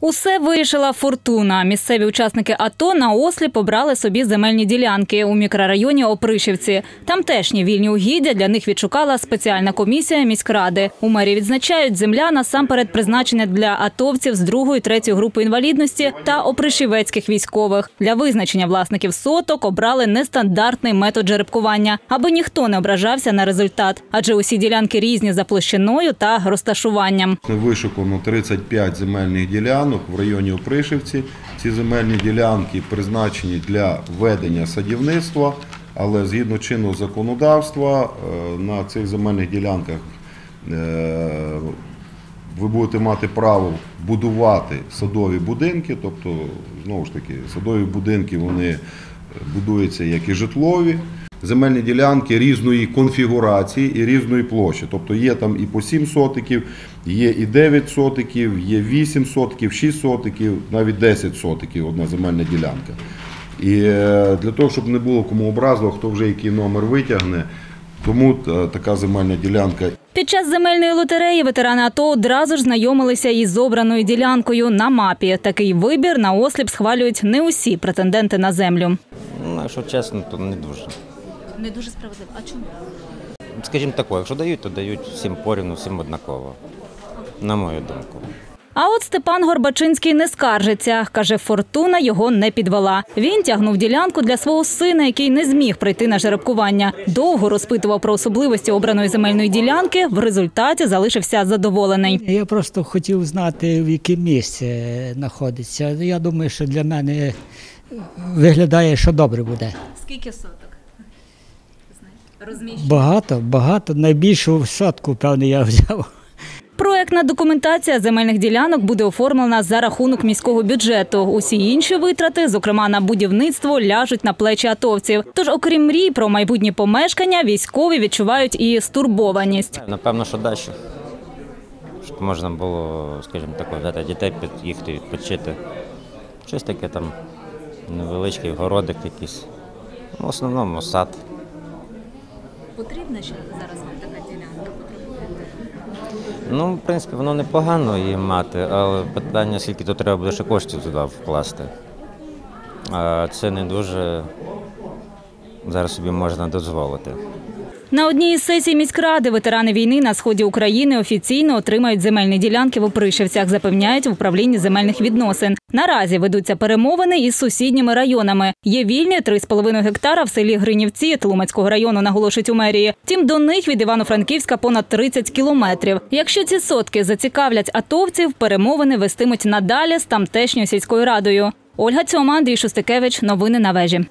Усе вирішила фортуна. Місцеві учасники АТО на осліп обрали собі земельні ділянки у мікрорайоні Опришівці. Тамтешні вільні угіддя для них відшукала спеціальна комісія міськради. У мерії відзначають, земля насамперед призначена для атовців з другої третьої групи інвалідності та опришівецьких військових. Для визначення власників соток обрали нестандартний метод жеребкування, аби ніхто не ображався на результат, адже усі ділянки різні за площиною та розташуванням. Вишукано 35 земельних ділянок в районі Опришівці. Ці земельні ділянки призначені для ведення садівництва, але згідно чинного законодавства е, на цих земельних ділянках е, ви будете мати право будувати садові будинки, тобто, знову ж таки, садові будинки вони будуються як і житлові. Земельні ділянки різної конфігурації і різної площі. Тобто є там і по 7 сотиків, є і 9 сотиків, є 8 сотиків, 6 сотиків, навіть 10 сотиків одна земельна ділянка. І е, для того, щоб не було кому образливо, хто вже який номер витягне, тому е, така земельна ділянка Під час земельної лотереї ветерани АТО одразу ж знайомилися із обраною ділянкою на мапі. Такий вибір на осліп схвалюють не усі претенденти на землю. Ну, якщо чесно, то не дуже. Не дуже справедливо. А чому? Скажімо так, якщо дають, то дають всім порівну, всім однаково. На мою думку. А от Степан Горбачинський не скаржиться. Каже, фортуна його не підвела. Він тягнув ділянку для свого сина, який не зміг прийти на жеребкування. Довго розпитував про особливості обраної земельної ділянки. В результаті залишився задоволений. Я просто хотів знати, в яке місце знаходиться. Я думаю, що для мене виглядає, що добре буде. Скільки соток? Розміщення. Багато, багато. Найбільшу сотку, певне, я взяв. Проектна документація земельних ділянок буде оформлена за рахунок міського бюджету. Усі інші витрати, зокрема на будівництво, ляжуть на плечі атовців. Тож, окрім мрій про майбутні помешкання, військові відчувають і стурбованість. Напевно, що далі. Щоб можна було, скажімо так, взяти дітей, під'їхати відпочити. Щось таке там невеличкий городик якийсь. Ну, В основному сад. Потрібна ще зараз така ділянка? Ну, в принципі, воно непогано її мати, але питання, скільки то треба буде ще коштів туди вкласти. А це не дуже зараз собі можна дозволити. На одній із сесій міськради ветерани війни на сході України офіційно отримають земельні ділянки в Опришівцях, запевняють в управлінні земельних відносин. Наразі ведуться перемовини із сусідніми районами. Є вільні 3,5 гектара в селі Гринівці Тлумацького району, наголошують у мерії. Втім, до них від Івано-Франківська понад 30 кілометрів. Якщо ці сотки зацікавлять атовців, перемовини вестимуть надалі з тамтешньою сільською радою. Ольга Цьома, Андрій Шустикевич. Новини на вежі.